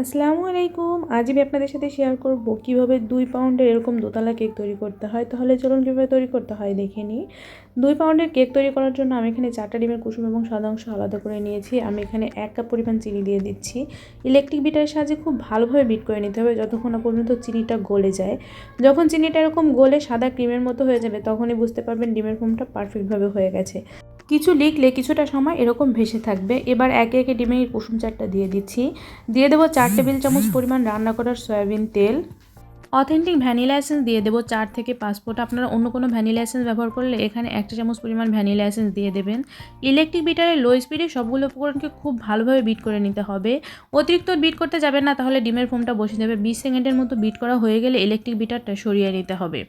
আসসালামু আলাইকুম। আজ আমি আপনাদের সাথে শেয়ার করব কীভাবে দুই পাউন্ডের এরকম দোতলা কেক তৈরি করতে হয়। তাহলে চলুন কীভাবে তৈরি করতে হয় দেখে নিই। দুই পাউন্ডের কেক তৈরি করার জন্য আমি এখানে চারটা ডিমের কুসুম এবং সাদা অংশ আলাদা করে নিয়েছি। আমি এখানে এক কাপ পরিমাণ চিনি দিয়ে দিচ্ছি। ইলেকট্রিক বিটারের সাহায্যে খুব ভালোভাবে বিট করে নিতে হবে যতক্ষণ না পর্যন্ত চিনিটা গলে যায়। যখন চিনিটা এরকম গলে সাদা ক্রিমের মতো হয়ে যাবে, তখনই বুঝতে পারবেন ডিমের ফোমটা পারফেক্টভাবে হয়ে গেছে। কিছু লিখলে কিছুটা সময় এরকম ভেসে থাকবে। এবার একে একে ডিমের কুসুম চারটা দিয়ে দিচ্ছি। দিয়ে দেবো চার টেবিল চামচ পরিমাণ রান্না করার সয়াবিন তেল। অথেন্টিক ভ্যানিলা এসেন্স দিয়ে দেবো চার থেকে পাঁচ আপনারা অন্য কোনো ভ্যানিলা এসেন্স ব্যবহার করলে এখানে একটা চামচ পরিমাণ ভ্যানিলা এসেন্স দিয়ে দেবেন। ইলেকট্রিক বিটারে লো স্পিডে সবগুলো উপকরণকে খুব ভালোভাবে বিট করে নিতে হবে। অতিরিক্ত বিট করতে যাবেন না, তাহলে ডিমের ফোমটা বসে যাবে। বিশ সেকেন্ডের মতো বিট করা হয়ে গেলে ইলেকট্রিক বিটারটা সরিয়ে নিতে হবে।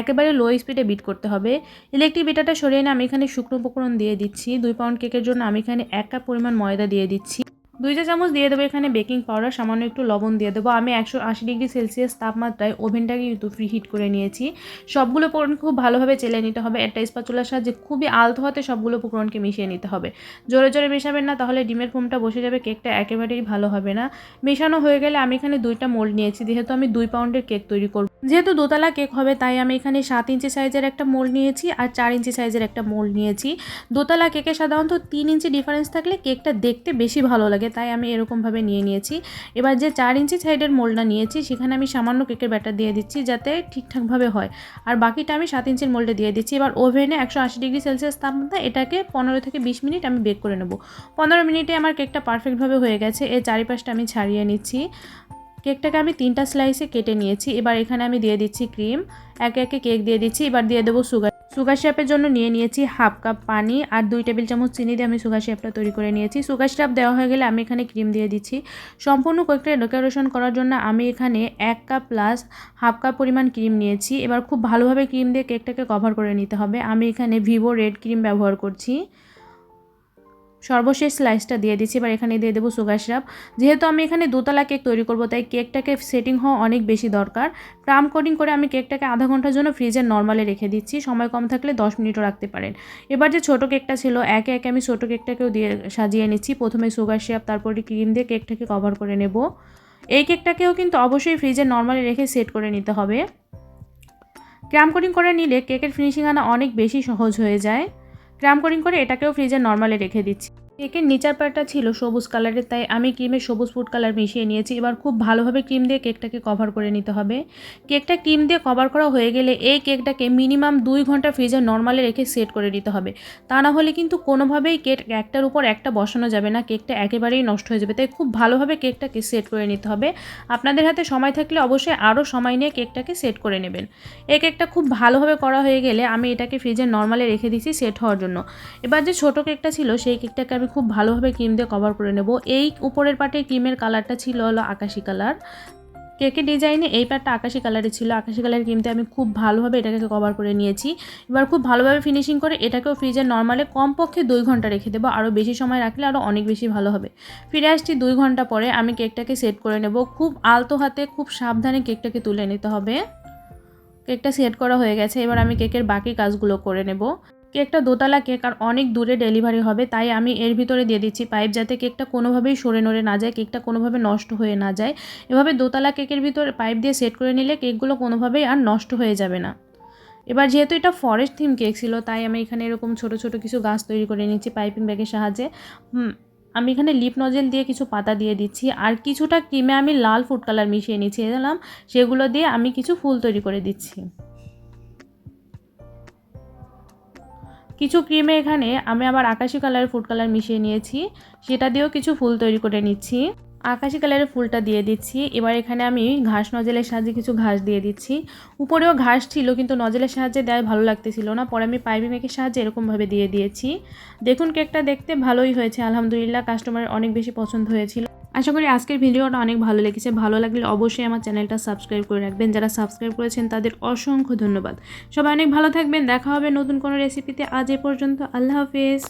একেবারে লো স্পিডে বিট করতে হবে। ইলেকট্রিক বিটারটা সরিয়ে নিয়ে আমি এখানে শুকনো উপকরণ দিয়ে দিচ্ছি। দুই পাউন্ড কেকের জন্য আমি এখানে এক কাপ পরিমাণ ময়দা দিয়ে দিচ্ছি। দুই চা চামচ দিয়ে দেবো এখানে বেকিং পাউডার, সামান্য একটু লবণ দিয়ে দেবো। আমি একশো আশি ডিগ্রি সেলসিয়াস তাপমাত্রায় ওভেনটাকে কিন্তু ফ্রি হিট করে নিয়েছি। সবগুলো উপকরণ খুব ভালোভাবে চেলে নিতে হবে। একটা স্পাচুলার সাহায্যে খুবই আলতো হাতে সবগুলো উপকরণকে মিশিয়ে নিতে হবে। জোরে জোরে মেশাবেন না, তাহলে ডিমের ফোমটা বসে যাবে, কেকটা একেবারেই ভালো হবে না। মেশানো হয়ে গেলে আমি এখানে দুইটা মোল্ড নিয়েছি, যেহেতু আমি দুই পাউন্ডের কেক তৈরি করব। যেহেতু দোতলা কেক হবে, তাই আমি এখানে সাত ইঞ্চি সাইজের একটা মোল নিয়েছি আর চার ইঞ্চি সাইজের একটা মোল নিয়েছি। দোতলা কেকে সাধারণত তিন ইঞ্চি ডিফারেন্স থাকলে কেকটা দেখতে বেশি ভালো লাগে, তাই আমি এরকমভাবে নিয়ে নিয়েছি। এবার যে চার ইঞ্চি সাইডের মোলটা নিয়েছি, সেখানে আমি সামান্য কেকের ব্যাটার দিয়ে দিচ্ছি যাতে ঠিকঠাকভাবে হয়। আর বাকিটা আমি সাত ইঞ্চির মোল্ডে দিয়ে দিচ্ছি। এবার ওভেনে একশো আশি ডিগ্রি সেলসিয়াস তাপমাত্রা, এটাকে পনেরো থেকে বিশ মিনিট আমি বেক করে নেব। পনেরো মিনিটে আমার কেকটা পারফেক্টভাবে হয়ে গেছে। এর চারিপাশটা আমি ছাড়িয়ে নিচ্ছি। কেকটাকে আমি তিনটা স্লাইসে কেটে নিয়েছি। এবার এখানে আমি দিয়ে দিচ্ছি ক্রিম একে একে কেক দিয়ে দিচ্ছি। এবার দিয়ে দেবো সুগার সুগার শ্যাপের জন্য নিয়ে নিয়েছি হাফ কাপ পানি আর দুই টেবিল চামচ চিনি দিয়ে আমি সুগার শ্যাপটা তৈরি করে নিয়েছি। সুগার শ্যাপ দেওয়া হয়ে গেলে আমি এখানে ক্রিম দিয়ে দিচ্ছি। সম্পূর্ণ কেকটা ডেকোরেশন করার জন্য আমি এখানে এক কাপ প্লাস হাফ কাপ পরিমাণ ক্রিম নিয়েছি। এবার খুব ভালোভাবে ক্রিম দিয়ে কেকটাকে কভার করে নিতে হবে। আমি এখানে ভিভো রেড ক্রিম ব্যবহার করছি। সর্বশেষ স্লাইসটা দিয়ে দিচ্ছি, এবার এখানে দিয়ে দেবো সুগার সিরাপ যেহেতু আমি এখানে দোতলা কেক তৈরি করব, তাই কেকটাকে সেটিং হওয়া অনেক বেশি দরকার। প্রাম কোটিং করে আমি কেকটাকে আধা ঘণ্টার জন্য ফ্রিজের নর্মালে রেখে দিচ্ছি, সময় কম থাকলে দশ মিনিটও রাখতে পারেন। এবার যে ছোটো কেকটা ছিল, একে একে আমি ছোটো কেকটাকেও দিয়ে সাজিয়ে নিচ্ছি। প্রথমে সুগার সিরাপ তারপরে ক্রিম দিয়ে কেকটাকে কভার করে নেব। এই কেকটাকেও কিন্তু অবশ্যই ফ্রিজের নর্মালে রেখে সেট করে নিতে হবে। ক্রাম কোটিং করে নিলে কেকের ফিনিশিং আনা অনেক বেশি সহজ হয়ে যায়। ক্রাম করিং করে এটাকেও ফ্রিজে নর্মালে রেখে দিচ্ছি। কেকের নিচার পাটটা ছিল সবুজ কালারের, তাই আমি ক্রিমের সবুজ ফুড কালার মিশিয়ে নিয়েছি। এবার খুব ভালোভাবে ক্রিম দিয়ে কেকটাকে কভার করে নিতে হবে। কেকটা ক্রিম দিয়ে কভার করা হয়ে গেলে এই কেকটাকে মিনিমাম দুই ঘণ্টা ফ্রিজে নর্মালে রেখে সেট করে নিতে হবে। তা না হলে কিন্তু কোনোভাবেই কেক একটার উপর একটা বসানো যাবে না, কেকটা একেবারেই নষ্ট হয়ে যাবে। তাই খুব ভালোভাবে কেকটাকে সেট করে নিতে হবে। আপনাদের হাতে সময় থাকলে অবশ্যই আরও সময় নিয়ে কেকটাকে সেট করে নেবেন। এই কেকটা খুব ভালোভাবে করা হয়ে গেলে আমি এটাকে ফ্রিজে নর্মালে রেখে দিচ্ছি সেট হওয়ার জন্য। এবার যে ছোটো কেকটা ছিল সেই কেকটাকে আমি খুব ভালোভাবে ক্রিম দিয়ে কভার করে নেব। এই উপরের পাটে ক্রিমের কালারটা ছিল হলো আকাশি কালার কেকের ডিজাইনে এই পাটটা আকাশি কালারের ছিল, আকাশি কালারের ক্রিমতে আমি খুব ভালোভাবে এটাকে কভার করে নিয়েছি। এবার খুব ভালোভাবে ফিনিশিং করে এটাকেও ফ্রিজে নর্মালে কমপক্ষে দুই ঘণ্টা রেখে দেবো। আরও বেশি সময় রাখলে আরও অনেক বেশি ভালো হবে। ফিরে আসছি দুই ঘণ্টা পরে আমি কেকটাকে সেট করে নেব। খুব আলতো হাতে খুব সাবধানে কেকটাকে তুলে নিতে হবে। কেকটা সেট করা হয়ে গেছে। এবার আমি কেকের বাকি কাজগুলো করে নেব। কেকটা দোতলা কেক আর অনেক দূরে ডেলিভারি হবে, তাই আমি এর ভিতরে দিয়ে দিচ্ছি পাইপ যাতে কেকটা কোনোভাবেই সরে নড়ে না যায়, কেকটা কোনোভাবে নষ্ট হয়ে না যায়। এভাবে দোতলা কেকের ভিতরে পাইপ দিয়ে সেট করে নিলে কেকগুলো কোনোভাবেই আর নষ্ট হয়ে যাবে না। এবার যেহেতু এটা ফরেস্ট থিম কেক ছিল, তাই আমি এখানে এরকম ছোট ছোট কিছু গাছ তৈরি করে নিচ্ছি পাইপিং ব্যাগের সাহায্যে। আমি এখানে লিপ নজেল দিয়ে কিছু পাতা দিয়ে দিচ্ছি আর কিছুটা ক্রিমে আমি লাল ফুড কালার মিশিয়ে নিচ্ছি দিলাম সেগুলো দিয়ে আমি কিছু ফুল তৈরি করে দিচ্ছি। কিছু ক্রিমে এখানে আমি আবার আকাশি কালারের ফুড কালার মিশিয়ে নিয়েছি। সেটা দিয়েও কিছু ফুল তৈরি করে নিচ্ছি। আকাশি কালারের ফুলটা দিয়ে দিচ্ছি। এবার এখানে আমি ঘাস নজেলের সাহায্যে কিছু ঘাস দিয়ে দিচ্ছি। উপরেও ঘাস ছিল কিন্তু নজেলের সাহায্যে দেয় ভালো লাগতেছিল না। পরে আমি পাইপি মেকের সাহায্যে এরকমভাবে দিয়ে দিয়েছি। দেখুন কেকটা দেখতে ভালোই হয়েছে। আলহামদুলিল্লাহ কাস্টমারের অনেক বেশি পছন্দ হয়েছিল। আশা করি আজকের ভিডিওটা অনেক ভালো লেগেছে। ভালো লাগলে অবশ্যই আমার চ্যানেলটা সাবস্ক্রাইব করে রাখবেন। যারা সাবস্ক্রাইব করেছেন, তাদের অসংখ্য ধন্যবাদ। সবাই অনেক ভালো থাকবেন। দেখা হবে নতুন কোনো রেসিপিতে আজ এ পর্যন্ত। আল্লাহ হাফেজ।